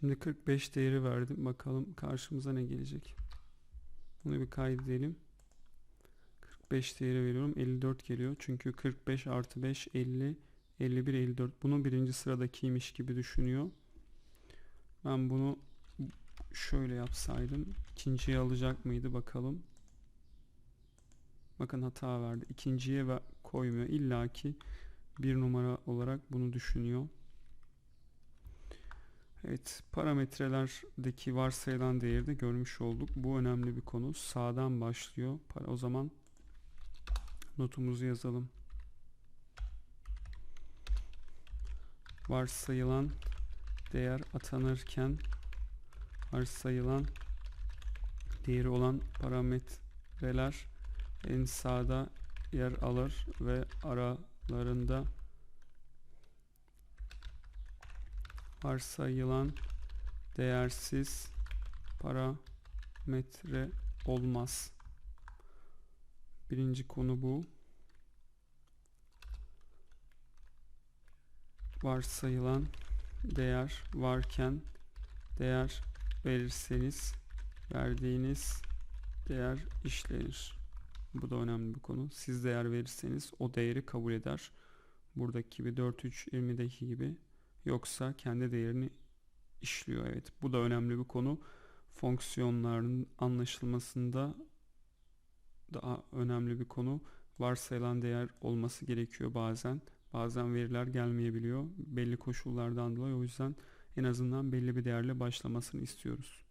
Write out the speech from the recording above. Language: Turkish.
Şimdi 45 değeri verdim. Bakalım karşımıza ne gelecek. Bunu bir kaydedelim. 45 değeri veriyorum. 54 geliyor. Çünkü 45 artı 5 50 51 54. Bunu birinci sıradakiymiş gibi düşünüyor. Ben bunu şöyle yapsaydım. ikinciye alacak mıydı bakalım. Bakın hata verdi. İkinciye koymuyor. İlla ki bir numara olarak bunu düşünüyor. Evet, parametrelerdeki varsayılan değeri de görmüş olduk. Bu önemli bir konu. Sağdan başlıyor. O zaman notumuzu yazalım. Varsayılan değer atanırken varsayılan değeri olan parametreler en sağda yer alır ve aralarında varsayılan değersiz parametre olmaz. Birinci konu bu. Varsayılan değer varken değer verirseniz verdiğiniz değer işlenir. Bu da önemli bir konu. Siz değer verirseniz o değeri kabul eder. Buradaki gibi 4.3.20'deki gibi yoksa kendi değerini işliyor. Evet bu da önemli bir konu. Fonksiyonların anlaşılmasında daha önemli bir konu. Varsayılan değer olması gerekiyor bazen. Bazen veriler gelmeyebiliyor. Belli koşullardan dolayı o yüzden en azından belli bir değerle başlamasını istiyoruz.